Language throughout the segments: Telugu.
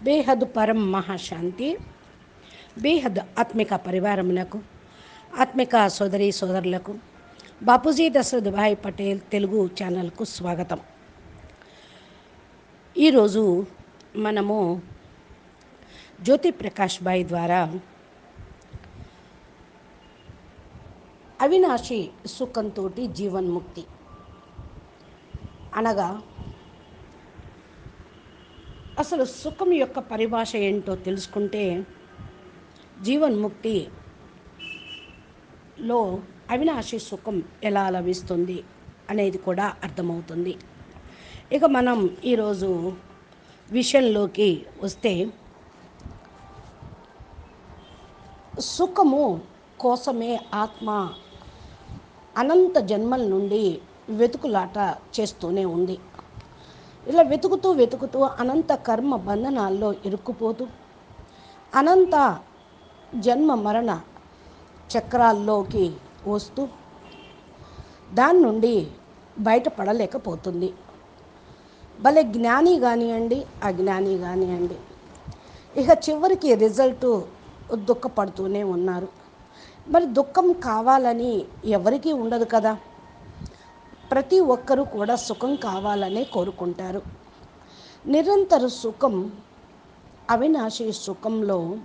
బేహద్ పరం మహాశాంతి బేహద్ ఆత్మిక పరివారమునకు ఆత్మిక సోదరి సోదరులకు బాపూజీ దశరథ్ భాయ్ పటేల్ తెలుగు ఛానల్కు స్వాగతం ఈరోజు మనము జ్యోతి ప్రకాష్ బాయ్ ద్వారా అవినాశి సుఖంతో జీవన్ముక్తి అనగా అసలు సుఖం యొక్క పరిభాష ఏంటో తెలుసుకుంటే జీవన్ముక్తిలో అవినాశి సుఖం ఎలా లభిస్తుంది అనేది కూడా అర్థమవుతుంది. ఇక మనం ఈరోజు విషయంలోకి వస్తే సుఖము కోసమే ఆత్మ అనంత జన్మల నుండి వెతుకులాట చేస్తూనే ఉంది. ఇలా వెతుకుతూ వెతుకుతూ అనంత కర్మ బంధనాల్లో ఇరుక్కుపోతూ అనంత జన్మ మరణ చక్రాల్లోకి వస్తూ దాని నుండి బయటపడలేకపోతుంది. భలే జ్ఞాని కానివ్వండి అజ్ఞాని కానివ్వండి ఇక చివరికి రిజల్ట్ దుఃఖపడుతూనే ఉన్నారు. మరి దుఃఖం కావాలని ఎవరికీ ఉండదు కదా. ప్రతి ఒక్కరూ కూడా సుఖం కావాలనే కోరుకుంటారు. నిరంతర సుఖం అవినాశి సుఖంలో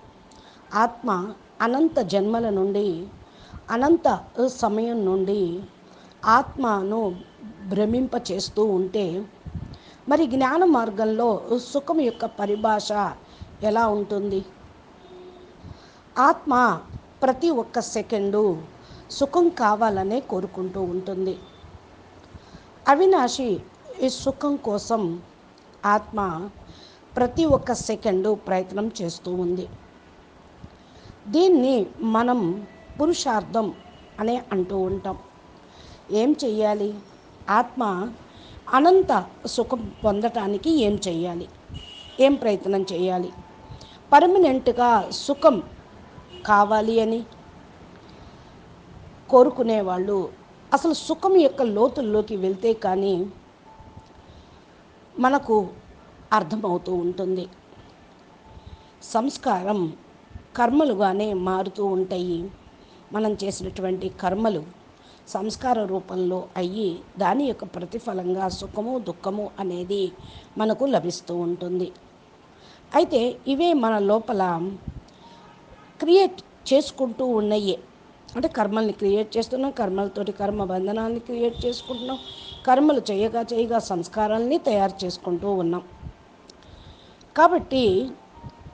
ఆత్మ అనంత జన్మల నుండి అనంత సమయం నుండి ఆత్మను భ్రమింప చేస్తూ ఉంటే మరి జ్ఞాన మార్గంలో సుఖం యొక్క పరిభాష ఎలా ఉంటుంది? ఆత్మ ప్రతి ఒక్క సెకండు సుఖం కావాలనే కోరుకుంటూ ఉంటుంది. అవినాశి ఈ సుఖం కోసం ఆత్మ ప్రతి ఒక్క సెకండు ప్రయత్నం చేస్తూ ఉంది. దీన్ని మనం పురుషార్థం అనే అంటూ ఉంటాం. ఏం చెయ్యాలి? ఆత్మ అనంత సుఖం పొందటానికి ఏం చెయ్యాలి? ఏం ప్రయత్నం చేయాలి పర్మనెంట్గా సుఖం కావాలి అని కోరుకునే వాళ్ళు అసలు సుఖం యొక్క లోతుల్లోకి వెళ్తే కానీ మనకు అర్థమవుతూ ఉంటుంది. సంస్కారం కర్మలుగానే మారుతూ ఉంటాయి. మనం చేసినటువంటి కర్మలు సంస్కార రూపంలో అయ్యి దాని యొక్క ప్రతిఫలంగా సుఖము దుఃఖము అనేది మనకు లభిస్తూ ఉంటుంది. అయితే ఇవే మన లోపల క్రియేట్ చేసుకుంటూ ఉన్నాయి. అంటే కర్మల్ని క్రియేట్ చేస్తున్నాం కర్మలతోటి కర్మ బంధనాన్ని క్రియేట్ చేసుకుంటున్నాం కర్మలు చేయగా చేయగా సంస్కారాల్ని తయారు చేసుకుంటూ ఉన్నాం. కాబట్టి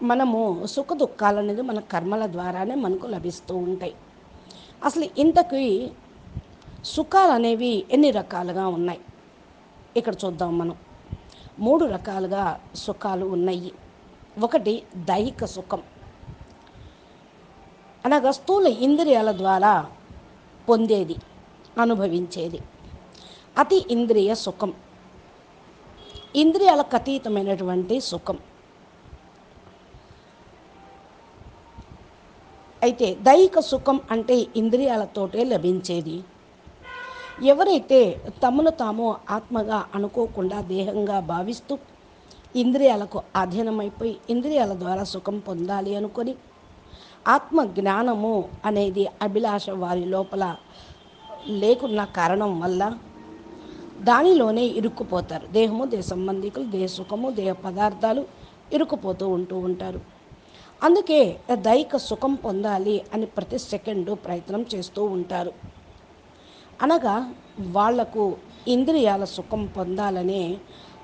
మనము సుఖ దుఃఖాలు అనేది మన కర్మల ద్వారానే మనకు లభిస్తూ ఉంటాయి. అసలు ఇంతకీ సుఖాలు అనేవి ఎన్ని రకాలుగా ఉన్నాయి? ఇక్కడ చూద్దాం మనం. మూడు రకాలుగా సుఖాలు ఉన్నాయి. ఒకటి దైహిక సుఖం. అనగా స్థూల ఇంద్రియాల ద్వారా పొందేది అనుభవించేది. అతి ఇంద్రియ సుఖం. ఇంద్రియాలకు అతీతమైనటువంటి సుఖం. అయితే దైహిక సుఖం అంటే ఇంద్రియాలతోటే లభించేది. ఎవరైతే తమను తాము ఆత్మగా అనుకోకుండా దేహంగా భావిస్తూ ఇంద్రియాలకు అధీనమైపోయి ఇంద్రియాల ద్వారా సుఖం పొందాలి అనుకొని ఆత్మ జ్ఞానము అనేది అభిలాష వారి లోపల లేకున్న కారణం వల్ల దానిలోనే ఇరుక్కుపోతారు. దేహము దేహ సంబంధికులు దేహ సుఖము దేహ పదార్థాలు ఇరుక్కుపోతూ ఉంటూ ఉంటారు. అందుకే దైహిక సుఖం పొందాలి అని ప్రతి సెకండు ప్రయత్నం చేస్తూ ఉంటారు. అనగా వాళ్ళకు ఇంద్రియాల సుఖం పొందాలనే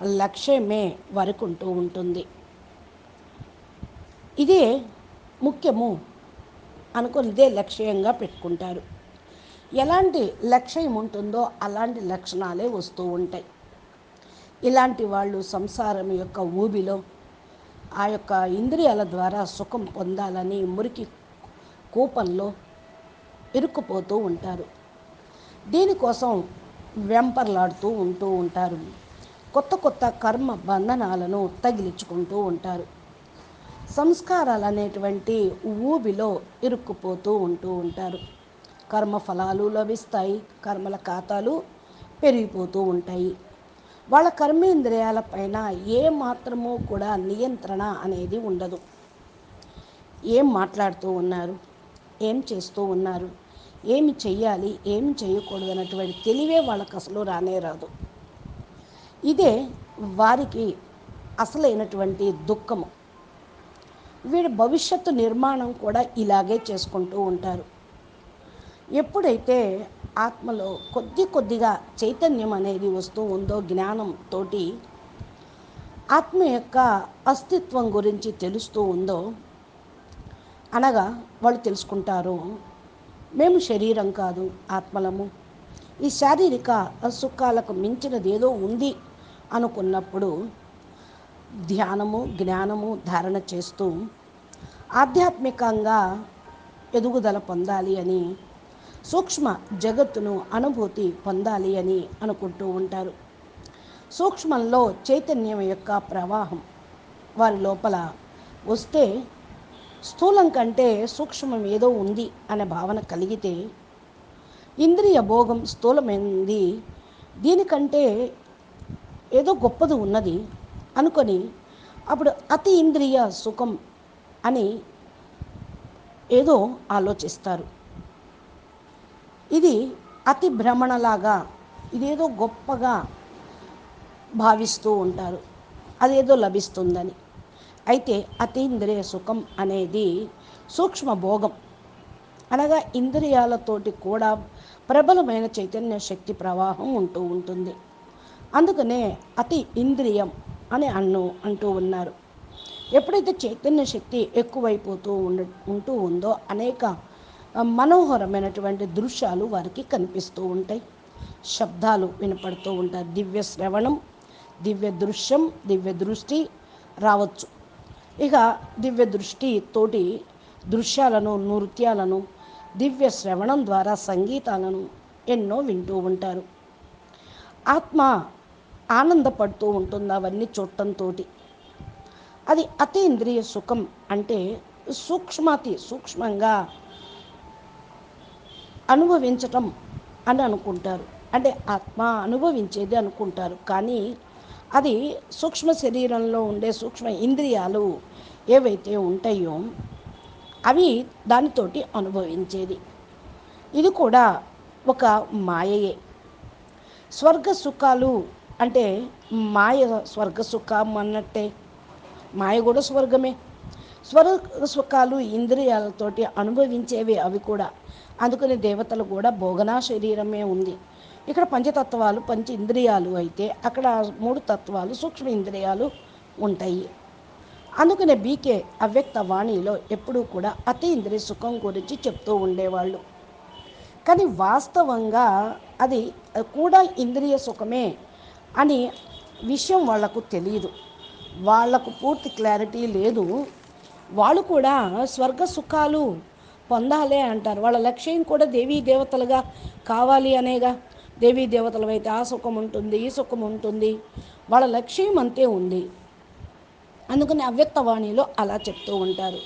లక్ష్యమే వరకు ఉంటూ ఉంటుంది. ఇదే ముఖ్యము. అనుకున్నదే లక్ష్యంగా పెట్టుకుంటారు. ఎలాంటి లక్ష్యం ఉంటుందో అలాంటి లక్షణాలే వస్తూ ఉంటాయి. ఇలాంటి వాళ్ళు సంసారం యొక్క ఊబిలో ఆ యొక్క ఇంద్రియాల ద్వారా సుఖం పొందాలని మురికి కూపంలో ఇరుక్కుపోతూ ఉంటారు. దీనికోసం వెంపర్లాడుతూ ఉంటూ ఉంటారు. కొత్త కొత్త కర్మ బంధనాలను తగిలించుకుంటూ ఉంటారు. సంస్కారాలు అనేటువంటి ఊబిలో ఇరుక్కుపోతూ ఉంటూ ఉంటారు. కర్మ ఫలాలు లభిస్తాయి కర్మల ఖాతాలు పెరిగిపోతూ ఉంటాయి. వాళ్ళ కర్మేంద్రియాల పైన ఏ మాత్రము కూడా నియంత్రణ అనేది ఉండదు. ఏం మాట్లాడుతూ ఉన్నారు? ఏం చేస్తూ ఉన్నారు? ఏమి చెయ్యాలి? ఏమి చేయకూడదు అన్నటువంటి తెలివే వాళ్ళకి అసలు రానే రాదు. ఇదే వారికి అసలైనటువంటి దుఃఖము. వీడి భవిష్యత్తు నిర్మాణం కూడా ఇలాగే చేసుకుంటూ ఉంటారు. ఎప్పుడైతే ఆత్మలో కొద్ది కొద్దిగా చైతన్యం అనేది వస్తూ ఉందో జ్ఞానంతోటి ఆత్మ యొక్క అస్తిత్వం గురించి తెలుస్తూ ఉందో అనగా వాళ్ళు తెలుసుకుంటారు మేము శరీరం కాదు ఆత్మలము. ఈ శారీరక సుఖాలకు మించినది ఏదో ఉంది అనుకున్నప్పుడు ధ్యానము జ్ఞానము ధారణ చేస్తూ ఆధ్యాత్మికంగా ఎదుగుదల పొందాలి అని సూక్ష్మ జగత్తును అనుభూతి పొందాలి అని అనుకుంటూ ఉంటారు. సూక్ష్మంలో చైతన్యం యొక్క ప్రవాహం వారి లోపల వస్తే స్థూలం కంటే సూక్ష్మం ఏదో ఉంది అనే భావన కలిగితే ఇంద్రియ భోగం స్థూలమైంది. దీనికంటే ఏదో గొప్పది ఉన్నది. అనుకొని అప్పుడు అతి ఇంద్రియ సుఖం అని ఏదో ఆలోచిస్తారు. ఇది అతి భ్రమణలాగా ఇదేదో గొప్పగా భావిస్తూ ఉంటారు. అదేదో లభిస్తుందని. అయితే అతీంద్రియ సుఖం అనేది సూక్ష్మ భోగం. అనగా ఇంద్రియాలతోటి కూడా ప్రబలమైన చైతన్య శక్తి ప్రవాహం ఉంటూ ఉంటుంది. అందుకనే అతి ఇంద్రియం అని అన్ను అంటూ ఉన్నారు. ఎప్పుడైతే చైతన్య శక్తి ఎక్కువైపోతూ ఉండ ఉంటూ ఉందో అనేక మనోహరమైనటువంటి దృశ్యాలు వారికి కనిపిస్తూ ఉంటాయి. శబ్దాలు వినపడుతూ ఉంటాయి. దివ్య శ్రవణం దివ్య దృశ్యం దివ్య దృష్టి రావచ్చు. ఇక దివ్య దృష్టి తోటి దృశ్యాలను నృత్యాలను దివ్య శ్రవణం ద్వారా సంగీతాలను ఎన్నో వింటూ ఉంటారు. ఆత్మ ఆనందపడుతూ ఉంటుంది అవన్నీ చూడటంతో అది అతీంద్రియ సుఖం అంటే సూక్ష్మాతి సూక్ష్మంగా అనుభవించటం అని అనుకుంటారు. అంటే ఆత్మ అనుభవించేది అనుకుంటారు. కానీ అది సూక్ష్మ శరీరంలో ఉండే సూక్ష్మ ఇంద్రియాలు ఏవైతే ఉంటాయో అవి దానితోటి అనుభవించేది. ఇది కూడా ఒక మాయయే. స్వర్గ సుఖాలు అంటే మాయ స్వర్గ సుఖం అన్నట్టే. మాయ కూడా స్వర్గమే. స్వర్గ సుఖాలు ఇంద్రియాలతోటి అనుభవించేవి అవి కూడా. అందుకని దేవతలు కూడా భోగనా శరీరమే ఉంది. ఇక్కడ పంచతత్వాలు పంచ ఇంద్రియాలు అయితే అక్కడ మూడు తత్వాలు సూక్ష్మ ఇంద్రియాలు ఉంటాయి. అందుకనే బీకే అవ్యక్త వాణిలో ఎప్పుడూ కూడా అతి ఇంద్రియ సుఖం గురించి చెప్తూ ఉండేవాళ్ళు. కానీ వాస్తవంగా అది కూడా ఇంద్రియ సుఖమే. అని విషయం వాళ్ళకు తెలియదు వాళ్ళకు పూర్తి క్లారిటీ లేదు. వాళ్ళు కూడా స్వర్గ సుఖాలు పొందాలి అంటారు. వాళ్ళ లక్ష్యం కూడా దేవీ దేవతలుగా కావాలి అనేగా. దేవీ దేవతలు అయితే ఆ సుఖం ఉంటుంది ఈ సుఖం ఉంటుంది. వాళ్ళ లక్ష్యం అంతే ఉంది. అందుకని అవ్యక్తవాణిలో అలా చెప్తూ ఉంటారు.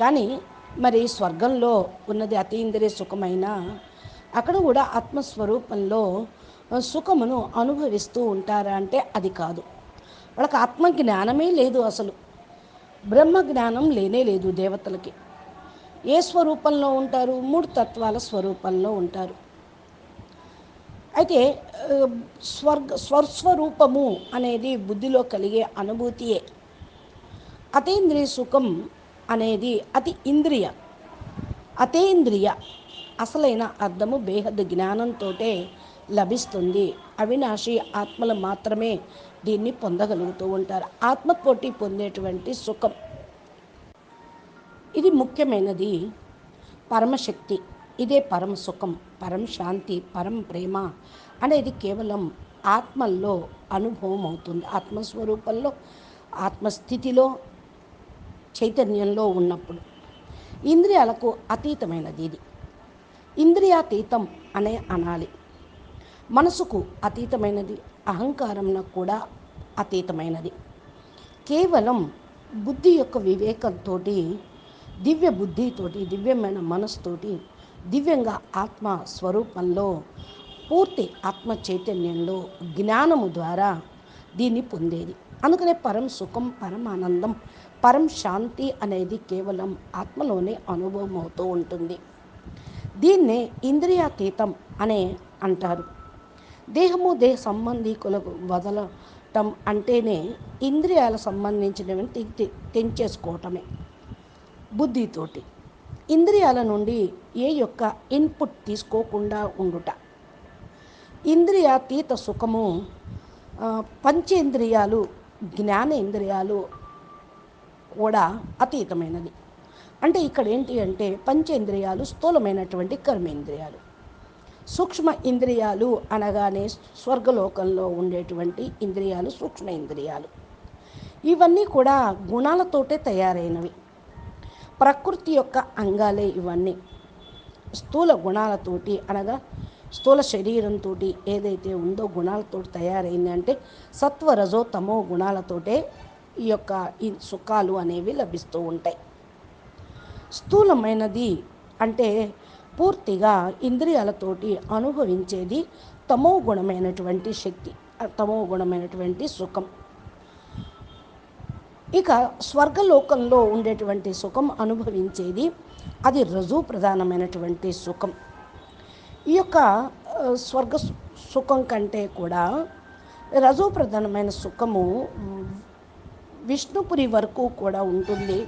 కానీ మరి స్వర్గంలో ఉన్నది అతీంద్రియ సుఖమైన అక్కడ కూడా ఆత్మస్వరూపంలో సుఖమును అనుభవిస్తూ ఉంటారా అంటే అది కాదు. వాళ్ళకి ఆత్మ జ్ఞానమే లేదు అసలు. బ్రహ్మ జ్ఞానం లేనే లేదు దేవతలకి. ఏ స్వరూపంలో ఉంటారు? మూడు తత్వాల స్వరూపంలో ఉంటారు. అయితే స్వర్గ స్వస్వరూపము అనేది బుద్ధిలో కలిగే అనుభూతియే. అతేంద్రియ సుఖం అనేది అతి ఇంద్రియ. అతేంద్రియ అసలైన అర్థము బేహద్ జ్ఞానంతో లభిస్తుంది. అవినాశి ఆత్మలు మాత్రమే దీన్ని పొందగలుగుతూ ఉంటారు. ఆత్మతోటి పొందేటువంటి సుఖం. ఇది ముఖ్యమైనది. పరమశక్తి. ఇదే పరమ సుఖం పరం శాంతి పరం ప్రేమ అనేది కేవలం ఆత్మల్లో అనుభవం అవుతుంది ఆత్మస్వరూపంలో ఆత్మస్థితిలో చైతన్యంలో ఉన్నప్పుడు. ఇంద్రియాలకు అతీతమైనది ఇది. ఇంద్రియాతీతం అనే అనాలి. మనసుకు అతీతమైనది అహంకారంలో కూడా అతీతమైనది. కేవలం బుద్ధి యొక్క వివేకంతో దివ్య బుద్ధితోటి దివ్యమైన మనసుతోటి దివ్యంగా ఆత్మ స్వరూపంలో పూర్తి ఆత్మ చైతన్యంలో జ్ఞానము ద్వారా దీన్ని పొందేది. అందుకనే పరం సుఖం పరం ఆనందం పరం శాంతి అనేది కేవలం ఆత్మలోనే అనుభవం అవుతూ ఉంటుంది. దీన్నే ఇంద్రియాతీతం అనే అంటారు. దేహము దేహ సంబంధికులకు వదలటం అంటేనే ఇంద్రియాల సంబంధించినవి తెంచేసుకోవటమే బుద్ధితోటి. ఇంద్రియాల నుండి ఏ యొక్క ఇన్పుట్ తీసుకోకుండా ఉండుట. ఇంద్రియాతీత సుఖము పంచేంద్రియాలు పంచేంద్రియాలు జ్ఞానేంద్రియాలు కూడా అతీతమైనది. అంటే ఇక్కడ ఏంటి అంటే పంచేంద్రియాలు స్థూలమైనటువంటి కర్మేంద్రియాలు. సూక్ష్మ ఇంద్రియాలు అనగానే స్వర్గలోకంలో ఉండేటువంటి ఇంద్రియాలు సూక్ష్మ ఇంద్రియాలు. ఇవన్నీ కూడా గుణాలతోటే తయారైనవి. ప్రకృతి యొక్క అంగాలే ఇవన్నీ. స్థూల గుణాలతోటి అనగా స్థూల శరీరంతో ఏదైతే ఉందో గుణాలతో తయారైంది అంటే తమో గుణాలతోటే ఈ యొక్క ఈ సుఖాలు అనేవి లభిస్తూ ఉంటాయి. స్థూలమైనది అంటే పూర్తిగా ఇంద్రియాలతోటి అనుభవించేది తమో గుణమైనటువంటి శక్తి తమో గుణమైనటువంటి సుఖం. ఇక స్వర్గలోకంలో ఉండేటువంటి సుఖం అనుభవించేది అది రజు ప్రధానమైనటువంటి సుఖం. ఈ యొక్క స్వర్గ సుఖం కంటే కూడా రజు ప్రధానమైన సుఖము విష్ణుపురి వరకు కూడా ఉంటుంది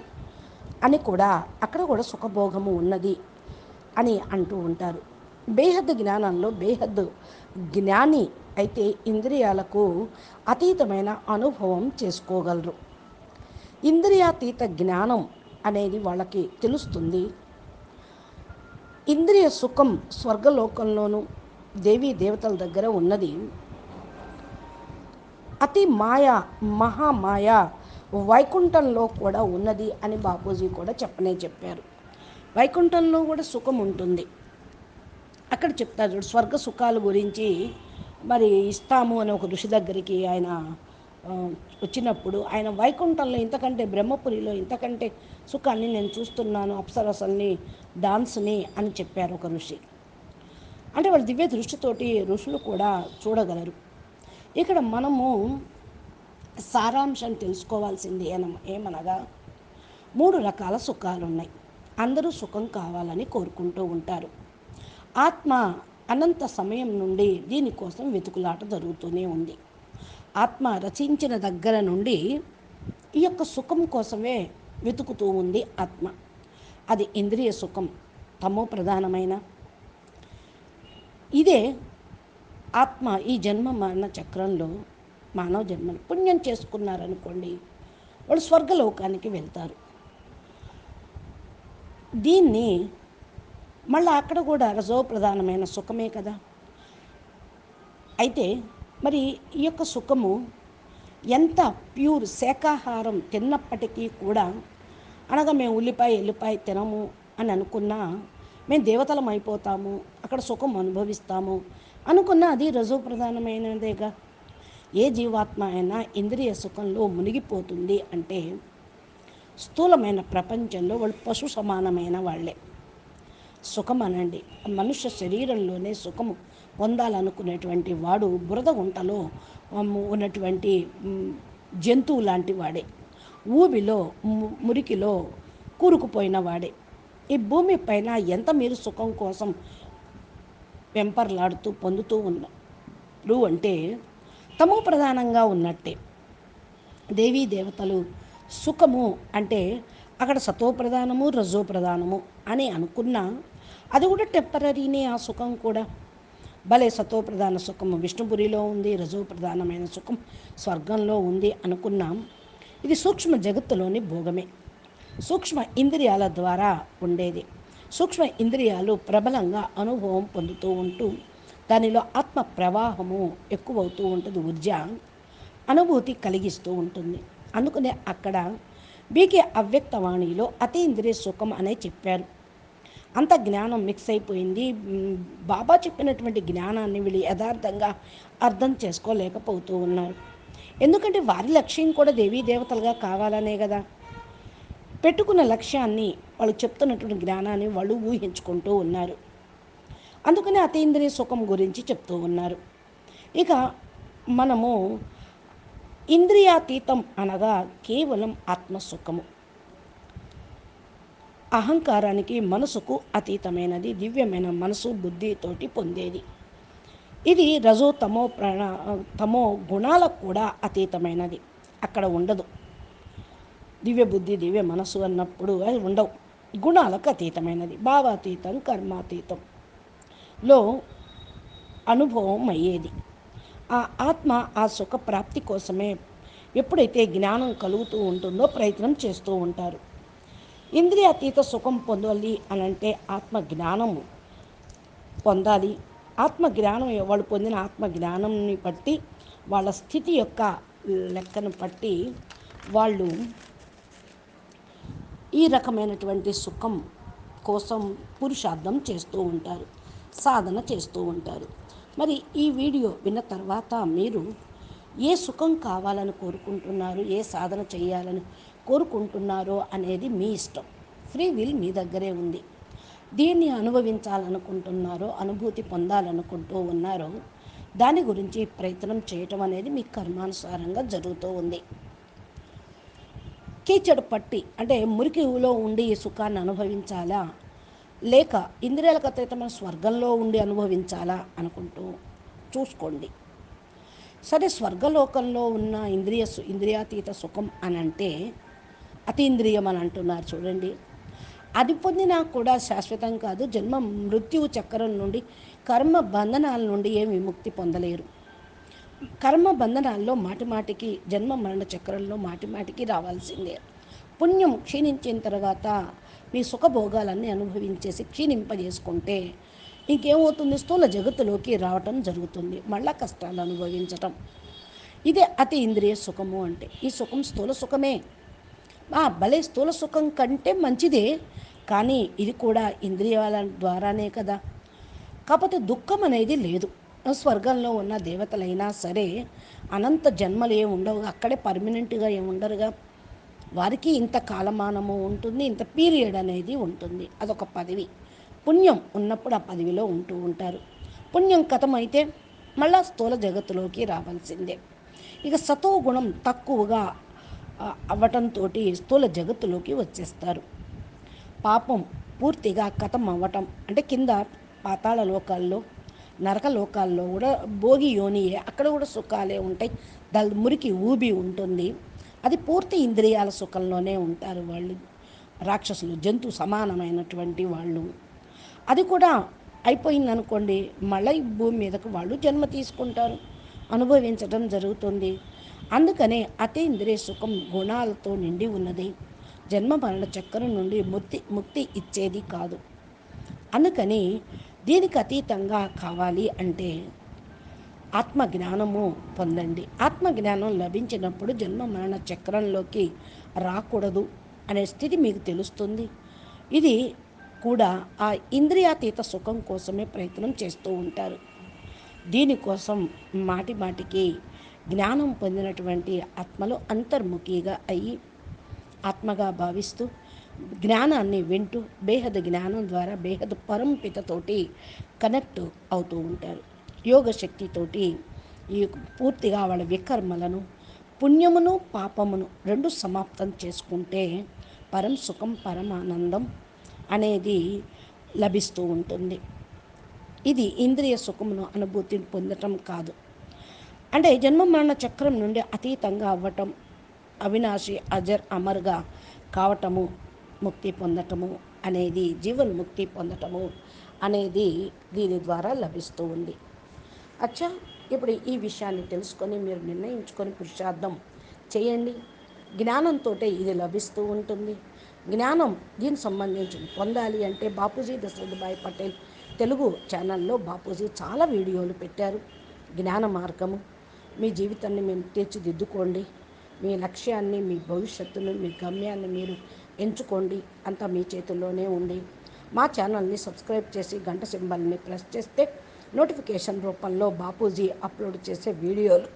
అని కూడా అక్కడ కూడా సుఖభోగము ఉన్నది. అని అంటూ ఉంటారు. బేహద్ జ్ఞానంలో బేహద్ జ్ఞాని అయితే ఇంద్రియాలకు అతీతమైన అనుభవం చేసుకోగలరు. ఇంద్రియాతీత జ్ఞానం అనేది వాళ్ళకి తెలుస్తుంది. ఇంద్రియ సుఖం స్వర్గలోకంలోనూ దేవీ దేవతల దగ్గర ఉన్నది. అతి మాయ మహామాయ వైకుంఠంలో కూడా ఉన్నది అని బాపూజీ కూడా చెప్పనే చెప్పారు. వైకుంఠంలో కూడా సుఖం ఉంటుంది. అక్కడ చెప్తారు చూడు స్వర్గ సుఖాల గురించి మరి ఇస్తాము అనే ఒక ఋషి దగ్గరికి ఆయన వచ్చినప్పుడు ఆయన వైకుంఠంలో ఇంతకంటే బ్రహ్మపురిలో ఇంతకంటే సుఖాన్ని నేను చూస్తున్నాను అప్సరసల్ని డాన్స్ని అని చెప్పారు ఒక ఋషి. అంటే వాళ్ళ దివ్య దృష్టితోటి ఋషులు కూడా చూడగలరు. ఇక్కడ మనము సారాంశం తెలుసుకోవాల్సింది ఏమనగా మూడు రకాల సుఖాలు ఉన్నాయి అందరూ సుఖం కావాలని కోరుకుంటూ ఉంటారు. ఆత్మ అనంత సమయం నుండి దీనికోసం వెతుకులాట జరుగుతూనే ఉంది. ఆత్మ రచించిన దగ్గర నుండి ఈ యొక్క సుఖం కోసమే వెతుకుతూ ఉంది ఆత్మ. అది ఇంద్రియ సుఖం తమో ప్రధానమైన. ఇదే ఆత్మ ఈ జన్మ మరణ చక్రంలో మానవ జన్మను పుణ్యం చేసుకున్నారనుకోండి వాళ్ళు స్వర్గలోకానికి వెళ్తారు. దీన్ని మళ్ళీ అక్కడ కూడా రజో ప్రధానమైన సుఖమే కదా? అయితే మరి ఈ యొక్క సుఖము ఎంత ప్యూర్ శాకాహారం తిన్నప్పటికీ కూడా అనగా మేము ఉల్లిపాయ ఎల్లిపాయ తినము అని అనుకున్నా మేము దేవతలం అయిపోతాము అక్కడ సుఖం అనుభవిస్తాము అనుకున్నా అది రజో ప్రధానమైనదేగా ఏ జీవాత్మ అయినా ఇంద్రియ సుఖంలో మునిగిపోతుంది అంటే స్థూలమైన ప్రపంచంలో వాళ్ళు పశు సమానమైన వాళ్ళే. సుఖం అనండి మనుష్య శరీరంలోనే సుఖము పొందాలనుకునేటువంటి వాడు బురద గుంటలో ఉన్నటువంటి జంతువు లాంటి వాడే. ఊబిలో మురికిలో కూరుకుపోయిన వాడే. ఈ భూమి పైన ఎంత మీరు సుఖం కోసం వెంపర్లాడుతూ పొందుతూ ఉన్నారు అంటే తమో ప్రధానంగా ఉన్నట్టే. దేవీ దేవతలు సుఖము అంటే అక్కడ సతో ప్రధానము రజో ప్రధానము అని అనుకున్నా అది కూడా టెంపరీనే ఆ సుఖం కూడా. భలే సతో ప్రధాన సుఖము. విష్ణుపురిలో ఉంది రజో ప్రధానమైన సుఖం స్వర్గంలో ఉంది అనుకున్నాం ఇది సూక్ష్మ జగత్తులోని భోగమే. సూక్ష్మ ఇంద్రియాల ద్వారా ఉండేది. సూక్ష్మ ఇంద్రియాలు ప్రబలంగా అనుభవం పొందుతూ ఉంటూ దానిలో ఆత్మ ప్రవాహము ఎక్కువవుతూ ఉంటుంది ఊర్జ అనుభూతి కలిగిస్తూ ఉంటుంది. అందుకనే అక్కడ బీకే అవ్యక్తవాణిలో అతీంద్రియ సుఖం అనే చెప్పారు. అంత జ్ఞానం మిక్స్ అయిపోయింది. బాబా చెప్పినటువంటి జ్ఞానాన్ని వీళ్ళు యథార్థంగా అర్థం చేసుకోలేకపోతూ ఉన్నారు. ఎందుకంటే వారి లక్ష్యం కూడా దేవీ దేవతలుగా కావాలనే కదా. పెట్టుకున్న లక్ష్యాన్ని వాళ్ళు చెప్తున్నటువంటి జ్ఞానాన్ని వాళ్ళు ఊహించుకుంటూ ఉన్నారు. అందుకని అతీంద్రియ సుఖం గురించి చెప్తూ ఉన్నారు. ఇక మనము ఇంద్రియాతీతం అనగా కేవలం ఆత్మసుఖము. అహంకారానికి మనసుకు అతీతమైనది దివ్యమైన మనసు బుద్ధితోటి పొందేది. ఇది రజో తమో ప్రాణ తమో గుణాలకు కూడా అతీతమైనది. అక్కడ ఉండదు. దివ్య బుద్ధి దివ్య మనసు అన్నప్పుడు అది ఉండవు. గుణాలకు అతీతమైనది. భావాతీతం కర్మాతీతం లో అనుభవం అయ్యేది ఆ ఆత్మ ఆ సుఖ ప్రాప్తి కోసమే ఎప్పుడైతే జ్ఞానం కలుగుతూ ఉంటుందో ప్రయత్నం చేస్తూ ఉంటారు. ఇంద్రియాతీత సుఖం పొందాలి అని అంటే ఆత్మ జ్ఞానము పొందాలి. ఆత్మ జ్ఞానం వాళ్ళు పొందిన ఆత్మ జ్ఞానంని బట్టి వాళ్ళ స్థితి యొక్క లెక్కను బట్టి వాళ్ళు ఈ రకమైనటువంటి సుఖం కోసం పురుషార్థం చేస్తూ ఉంటారు సాధన చేస్తూ ఉంటారు. మరి ఈ వీడియో విన్న తర్వాత మీరు ఏ సుఖం కావాలని కోరుకుంటున్నారు ఏ సాధన చేయాలని కోరుకుంటున్నారో అనేది మీ ఇష్టం. ఫ్రీ విల్ మీ దగ్గరే ఉంది. దీన్ని అనుభవించాలనుకుంటున్నారో అనుభూతి పొందాలనుకుంటూ ఉన్నారో దాని గురించి ప్రయత్నం చేయటం అనేది మీ కర్మానుసారంగా జరుగుతూ ఉంది. కీచడు పట్టి అంటే మురికిలో ఉండి ఈ సుఖాన్ని అనుభవించాలా? లేక ఇంద్రియాలకు అతీతమైన స్వర్గంలో ఉండి అనుభవించాలా అనుకుంటూ చూసుకోండి. సరే స్వర్గలోకంలో ఉన్న ఇంద్రియ సు- ఇంద్రియాతీత సుఖం అని అంటే అతీంద్రియం అని అంటున్నారు చూడండి. అది పొందినా కూడా శాశ్వతం కాదు. జన్మ మృత్యువు చక్రం నుండి కర్మ బంధనాల నుండి ఏమి విముక్తి పొందలేరు. కర్మ బంధనాల్లో మాటిమాటికి జన్మ మరణ చక్రంలో మాటిమాటికి రావాల్సిందే. పుణ్యం క్షీణించిన తర్వాత మీ సుఖభోగాలన్నీ అనుభవించేసి క్షీణింపజేసుకుంటే ఇంకేమవుతుంది? స్థూల జగత్తులోకి రావటం జరుగుతుంది. మళ్ళా కష్టాలు అనుభవించటం. ఇదే అతి ఇంద్రియ సుఖము అంటే. ఈ సుఖం స్థూల సుఖమే. ఆ భలే స్థూల సుఖం కంటే మంచిదే. కానీ ఇది కూడా ఇంద్రియాల ద్వారానే కదా. కాకపోతే దుఃఖం అనేది లేదు. స్వర్గంలో ఉన్న దేవతలైనా సరే అనంత జన్మలు ఏమి ఉండవు అక్కడే పర్మనెంట్గా ఏమి ఉండరుగా వారికి ఇంత కాలమానము ఉంటుంది ఇంత పీరియడ్ అనేది ఉంటుంది. అదొక పదవి. పుణ్యం ఉన్నప్పుడు ఆ పదవిలో ఉంటూ ఉంటారు. పుణ్యం కథమైతే మళ్ళా స్థూల జగత్తులోకి రావాల్సిందే. ఇక సతో గుణం తక్కువగా అవ్వటంతో స్థూల జగత్తులోకి వచ్చేస్తారు. పాపం పూర్తిగా కథం అవ్వటం అంటే కింద పాతాళ లోకాల్లో నరక లోకాల్లో కూడా భోగి యోనియే అక్కడ కూడా సుఖాలే ఉంటాయి. దాని మురికి ఊబి ఉంటుంది. అది పూర్తి ఇంద్రియాల సుఖంలోనే ఉంటారు వాళ్ళు. రాక్షసులు జంతు సమానమైనటువంటి వాళ్ళు. అది కూడా అయిపోయింది అనుకోండి మళ్ళీ భూమి మీదకు వాళ్ళు జన్మ తీసుకుంటారు. అనుభవించడం జరుగుతుంది. అందుకనే అతీంద్రియ సుఖం గుణాలతో నిండి ఉన్నది. జన్మ మరణ చక్రం నుండి ముక్తి ముక్తి ఇచ్చేది కాదు. అందుకని దీనికి అతీతంగా కావాలి అంటే ఆత్మ జ్ఞానము పొందండి. ఆత్మజ్ఞానం లభించినప్పుడు జన్మ మరణ చక్రంలోకి రాకూడదు అనే స్థితి మీకు తెలుస్తుంది. ఇది కూడా ఆ ఇంద్రియాతీత సుఖం కోసమే ప్రయత్నం చేస్తూ ఉంటారు. దీనికోసం మాటి మాటికి జ్ఞానం పొందినటువంటి ఆత్మలు అంతర్ముఖిగా అయ్యి ఆత్మగా భావిస్తూ జ్ఞానాన్ని వింటూ బేహద జ్ఞానం ద్వారా బేహద పరంపితతోటి కనెక్ట్ అవుతూ ఉంటారు. యోగశక్తితోటి ఈ పూర్తిగా వాళ్ళ వికర్మలను పుణ్యమును పాపమును రెండు సమాప్తం చేసుకుంటే పరం సుఖం పరమానందం అనేది లభిస్తూ ఉంటుంది. ఇది ఇంద్రియ సుఖమును అనుభూతిని పొందటం కాదు. అంటే జన్మ మరణ చక్రం నుండి అతీతంగా అవ్వటం అవినాశి అజర్ అమర్గా కావటము ముక్తి పొందటము అనేది జీవన్ముక్తి పొందటము అనేది దీని ద్వారా లభిస్తూ ఉంది. అచ్చా ఇప్పుడు ఈ విషయాన్ని తెలుసుకొని మీరు నిర్ణయించుకొని పురుషార్థం చేయండి. జ్ఞానంతో ఇది లభిస్తూ ఉంటుంది. జ్ఞానం దీనికి సంబంధించి పొందాలి అంటే బాపూజీ దశరథభాయ్ పటేల్ తెలుగు ఛానల్లో బాపూజీ చాలా వీడియోలు పెట్టారు. జ్ఞాన మార్గము. మీ జీవితాన్ని మేము తీర్చిదిద్దుకోండి. మీ లక్ష్యాన్ని మీ భవిష్యత్తును మీ గమ్యాన్ని మీరు ఎంచుకోండి. అంతా మీ చేతుల్లోనే ఉంది. మా ఛానల్ని సబ్స్క్రైబ్ చేసి గంట సింబల్ని ప్రెస్ చేస్తే నోటిఫికేషన్ రూపంలో బాపూజీ అప్లోడ్ చేసే వీడియోలు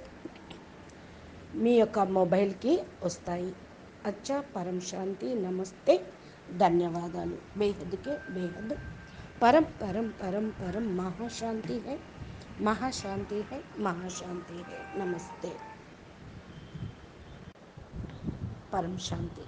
మీ యొక్క మొబైల్కి వస్తాయి అచ్చా పరం శాంతి నమస్తే ధన్యవాదాలు బేహద్కే బేహద్ परम परम परम परम महाशांति है महाशांति है महाशांति है नमस्ते परम शांति